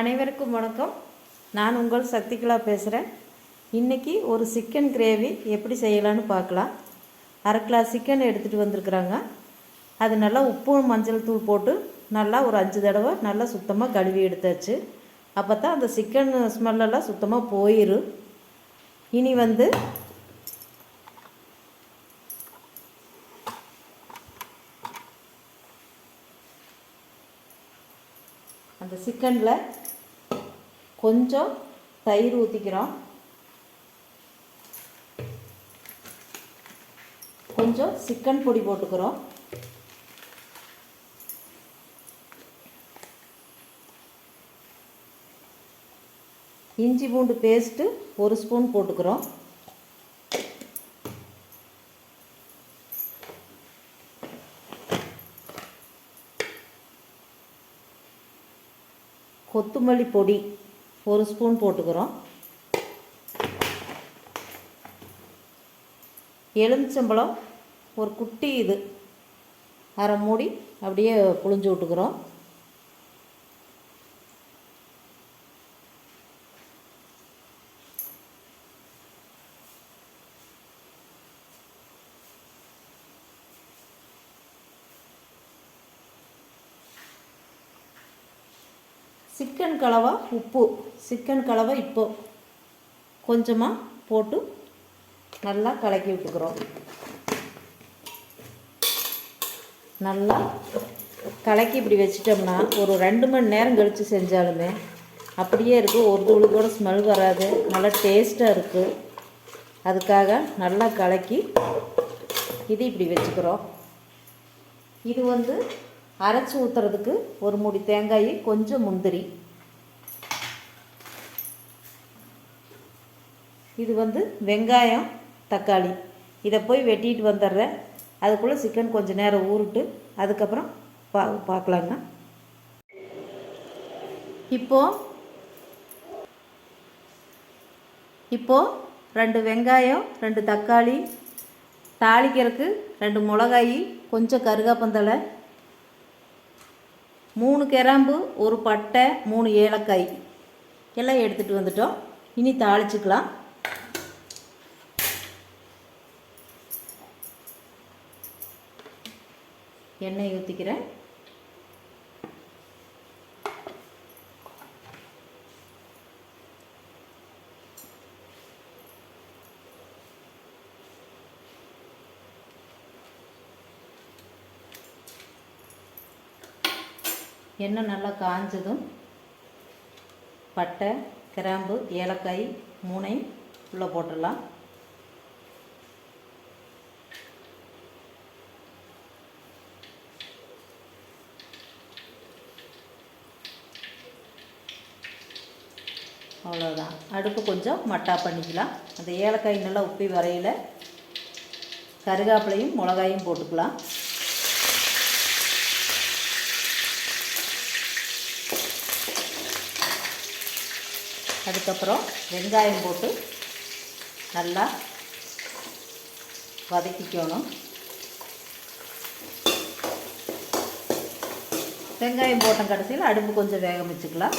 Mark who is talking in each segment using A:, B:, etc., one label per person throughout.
A: அனைவருக்கும் வணக்கம். நான் உங்கள் சக்திகலா பேசுகிறேன் இன்றைக்கி ஒரு சிக்கன் கிரேவி எப்படி செய்யலான்னு பார்க்கலாம். அரை கிலோ சிக்கன் எடுத்துகிட்டு வந்திருக்குறாங்க. அது நல்லா உப்பு மஞ்சள் தூள் போட்டு நல்லா ஒரு அஞ்சு தடவை நல்லா சுத்தமாக கழுவி எடுத்தாச்சு. அப்போ தான் அந்த சிக்கன் ஸ்மெல்லெல்லாம் சுத்தமாக போயிடும் இனி வந்து அந்த சிக்கனில் கொஞ்சம் தயிர் ஊற்றிக்கிறோம் கொஞ்சம் சிக்கன் பொடி போட்டுக்கிறோம். இஞ்சி பூண்டு பேஸ்ட்டு ஒரு ஸ்பூன் போட்டுக்கிறோம். கொத்தமல்லி பொடி ஒரு ஸ்பூன் போட்டுக்கிறோம். எலுமிச்சம்பழம் ஒரு குட்டி இது. அரை மூடி அப்படியே புழிஞ்சு விட்டுக்கிறோம். சிக்கன் கலவா உப்பு. சிக்கன் கலவை இப்போ கொஞ்சமாக போட்டு நல்லா கலக்கி விட்டுக்கிறோம். நல்லா கலக்கி இப்படி வச்சிட்டோம்னா ஒரு ரெண்டு மணி நேரம் கழித்து செஞ்சாலுமே அப்படியே இருக்குது ஒரு தூளு கூட ஸ்மெல் வராது. நல்லா டேஸ்ட்டாக இருக்குது அதுக்காக நல்லா கலக்கி இது இப்படி வச்சுக்கிறோம். இது வந்து அரைச்சி ஊற்றுறதுக்கு ஒரு மூடி தேங்காய் கொஞ்சம் முந்திரி. இது வந்து வெங்காயம் தக்காளி. இதை போய் வெட்டிட்டு வந்துடுறேன். அதுக்குள்ளே சிக்கன் கொஞ்சம் நேரம் ஊறிட்டு அதுக்கப்புறம் பா பார்க்கலாங்க. இப்போ இப்போது ரெண்டு வெங்காயம் ரெண்டு தக்காளி தாளிக்கிறதுக்கு ரெண்டு மிளகாய் கொஞ்சம் கருகாப்பந்தலை மூணு கிராம்பு ஒரு பட்டை மூணு ஏலக்காய். எல்லாம் எடுத்துகிட்டு வந்துட்டோம். இனி தாளிச்சுக்கலாம். எண்ணெய் ஊற்றிக்கிறேன் எண்ணெய் நல்லா காஞ்சதும் பட்டை கிராம்பு ஏலக்காய் மூணையும் உள்ளே போட்டுடலாம். அவ்வளோதான் அடுப்பு கொஞ்சம் மட்டா பண்ணிக்கலாம். அந்த ஏலக்காய் நல்லா உப்பி வரையில் கருகாப்பிலையும் மிளகாயும் போட்டுக்கலாம். அதுக்கப்புறம் வெங்காயம் போட்டு நல்லா வதக்கிக்கணும். வெங்காயம் போட்ட கடைசியில் அடுப்பு கொஞ்சம் வேக வச்சுக்கலாம்.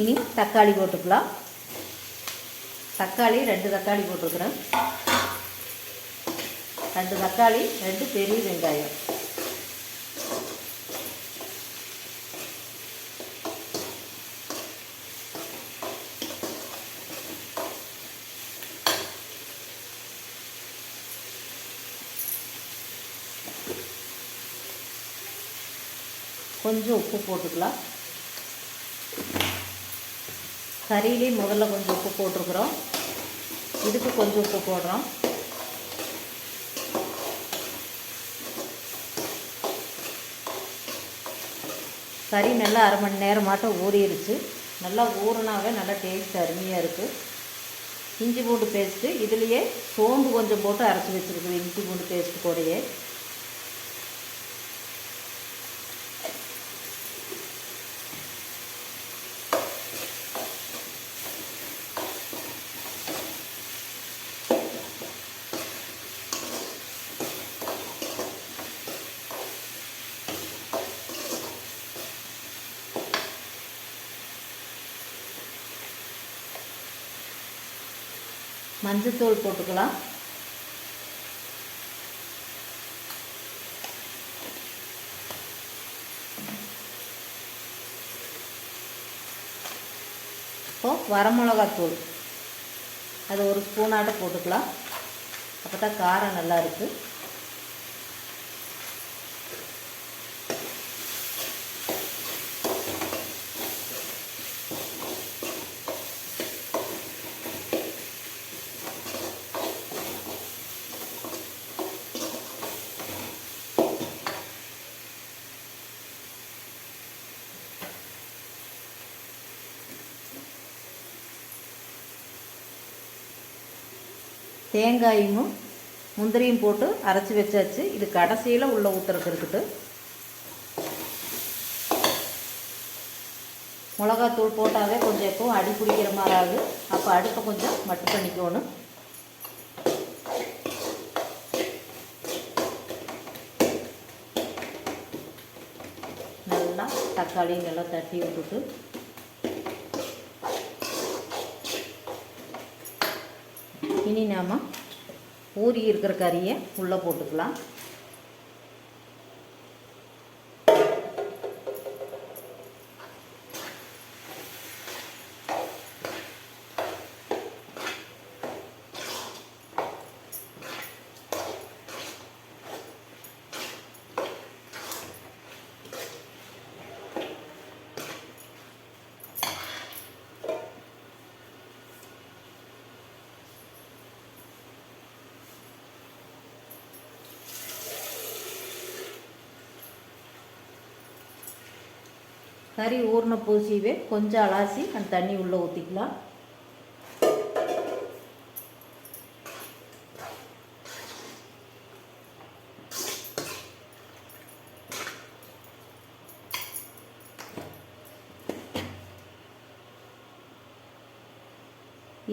A: இனி தக்காளி போட்டுக்கலாம். தக்காளி ரெண்டு தக்காளி போட்டுருக்குறேன். ரெண்டு தக்காளி ரெண்டு பெரிய வெங்காயம். கொஞ்சம் உப்பு போட்டுக்கலாம். கறியிலே முதல்ல கொஞ்சம் உப்பு போட்டிருக்குறோம். இதுக்கு கொஞ்சம் உப்பு போடுறோம். கறி நல்லா அரை மணி நேரமாட்டம் ஊறிடுச்சு நல்லா ஊறினாவே நல்லா டேஸ்ட் அருமையாக இருக்குது இஞ்சி பூண்டு பேஸ்ட்டு இதுலேயே சோம்பு கொஞ்சம் போட்டு அரைச்சி வச்சுருக்குது இஞ்சி பூண்டு பேஸ்ட்டு கூடயே. மஞ்சத்தூள் போட்டுக்கலாம். இப்போ வரமிளகாத்தூள். அது ஒரு ஸ்பூனாட்ட போட்டுக்கலாம். அப்போ தான் காரம் நல்லா இருக்குது தேங்காயும் முந்திரியும் போட்டு அரைச்சி வச்சாச்சு. இது கடைசியில் உள்ள ஊற்றுறக்கு இருக்குது மிளகாத்தூள் போட்டாவே கொஞ்சம் எப்பவும் அடி பிடிக்கிற மாதிரி ஆகுது. அப்போ அடுப்பை கொஞ்சம் மட்டு பண்ணிக்கணும். நல்லா தக்காளியும் நல்லா தட்டி விட்டுட்டு இனி நாம் ஊறி இருக்கிற கறியை உள்ளே போட்டுக்கலாம். கறி ஊறின பூசியவே கொஞ்சம் அலாசி அந்த தண்ணி உள்ளே ஊற்றிக்கலாம்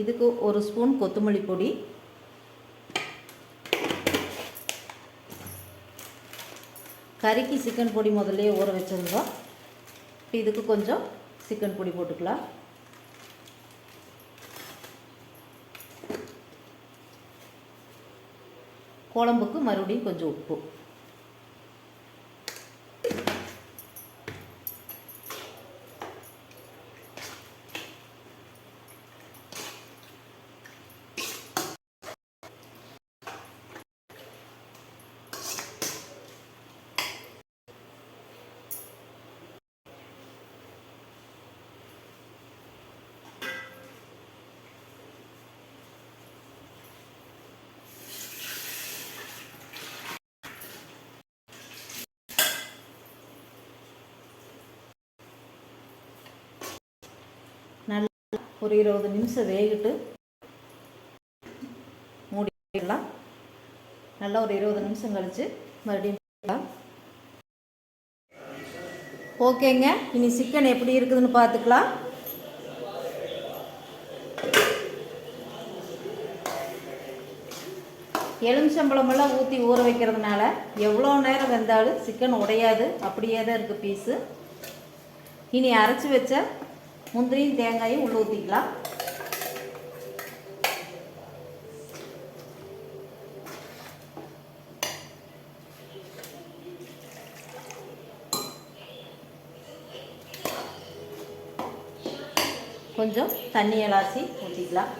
A: இதுக்கு ஒரு ஸ்பூன் கொத்தமல்லி பொடி. கறிக்கு சிக்கன் பொடி முதல்ல ஊற வச்சுருந்தோம். இப்போ இதுக்கு கொஞ்சம் சிக்கன் பொடி போட்டுக்கலாம். குழம்புக்கு மறுபடியும் கொஞ்சம் உப்பு நல்லா ஒரு இருபது நிமிஷம் வேகிட்டு மூடிடலாம். நல்லா ஒரு இருபது நிமிஷம் கழித்து மறுபடியும் ஓகேங்க. இனி சிக்கன் எப்படி இருக்குதுன்னு பார்த்துக்கலாம். எலுமிச்சம்பழமெல்லாம் ஊற்றி ஊற வைக்கிறதுனால எவ்வளோ நேரம் வெந்தாலும் சிக்கன் உடையாது. அப்படியே தான் இருக்குது பீஸு இனி அரைச்சி வச்ச முந்திரியும் தேங்காயும் உள்ள ஊற்றிக்கலாம் கொஞ்சம் தண்ணி எலாசி ஊற்றிக்கலாம்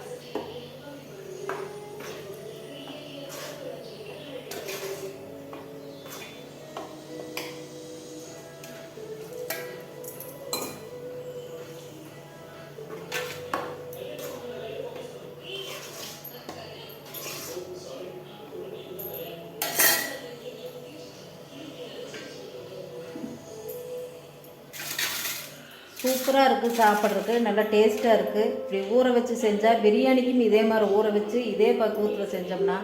A: சூப்பராக இருக்குது சாப்பிட்றதுக்கு. நல்லா டேஸ்ட்டாக இருக்குது இப்படி ஊற வச்சு செஞ்சால் பிரியாணிக்கும் இதே மாதிரி ஊற வச்சு இதே பக்குவத்தில் செஞ்சோம்னா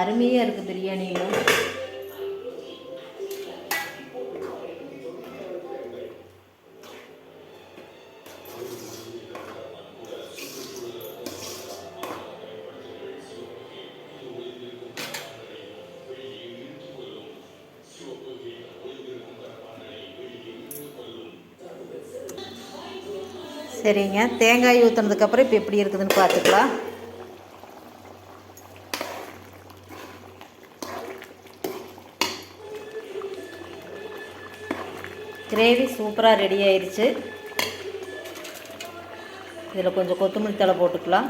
A: அருமையாக இருக்குது பிரியாணியும். சரிங்க தேங்காய் ஊற்றுனதுக்கப்புறம் இப்போ எப்படி இருக்குதுன்னு பார்த்துக்கலாம். கிரேவி சூப்பராக ரெடி ஆயிடுச்சு இதில் கொஞ்சம் கொத்தமல்லி தழை போட்டுக்கலாம்.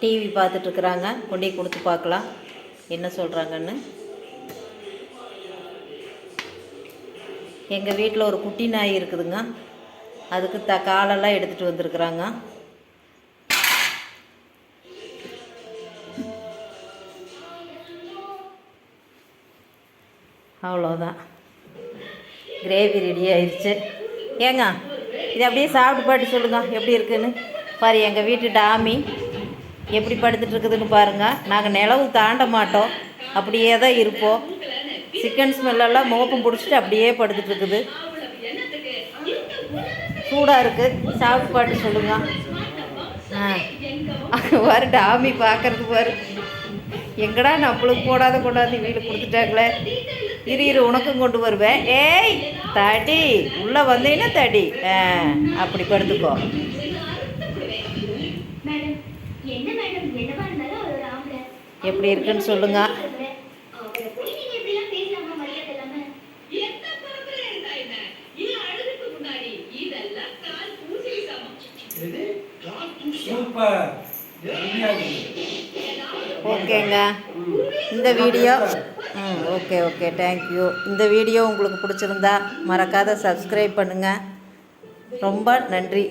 A: டிவி பார்த்துட்ருக்குறாங்க. கொண்டே கொடுத்து பார்க்கலாம். என்ன சொல்கிறாங்கன்னு எங்கள் வீட்டில் ஒரு குட்டி நாய் இருக்குதுங்க. அதுக்கு த காலெல்லாம் எடுத்துகிட்டு வந்திருக்குறாங்க. அவ்வளோதான் கிரேவி ரெடி ஆயிடுச்சு ஏங்க இது அப்படியே சாப்பிட்டு பாட்டு சொல்லுங்க எப்படி இருக்குன்னு. பாரு எங்கள் வீட்டு டாமி எப்படி படுத்துட்டு இருக்குதுன்னு பாருங்கள் நாங்கள் நிலவு தாண்ட மாட்டோம். அப்படியே தான் இருப்போம். சிக்கன் ஸ்மெல்லெல்லாம் மோப்பம் பிடிச்சிட்டு அப்படியே படுத்துட்டு இருக்குது சூடாக இருக்குது சாப்பாட்டு சொல்லுங்கள் சொல்லுங்க. ஆ. அங்கே பாரு டாமி பார்க்கறது பாரு. எங்கடா நம்மளுக்கு போடாத கொண்டாந்து வீட்டுக்கு கொடுத்துட்டாங்களே. இரு இரு உனக்கும் கொண்டு வருவேன். ஏய் தடி உள்ளே வந்தீங்கன்னா தடி. ஆ அப்படி படுத்துக்கோ. எப்படி இருக்குன்னு
B: சொல்லுங்கள்
A: ஓகேங்க. இந்த வீடியோ ம் ஓகே ஓகே தேங்க்யூ இந்த வீடியோ உங்களுக்கு பிடிச்சிருந்தா மறக்காத சப்ஸ்கிரைப் பண்ணுங்கள் ரொம்ப நன்றி.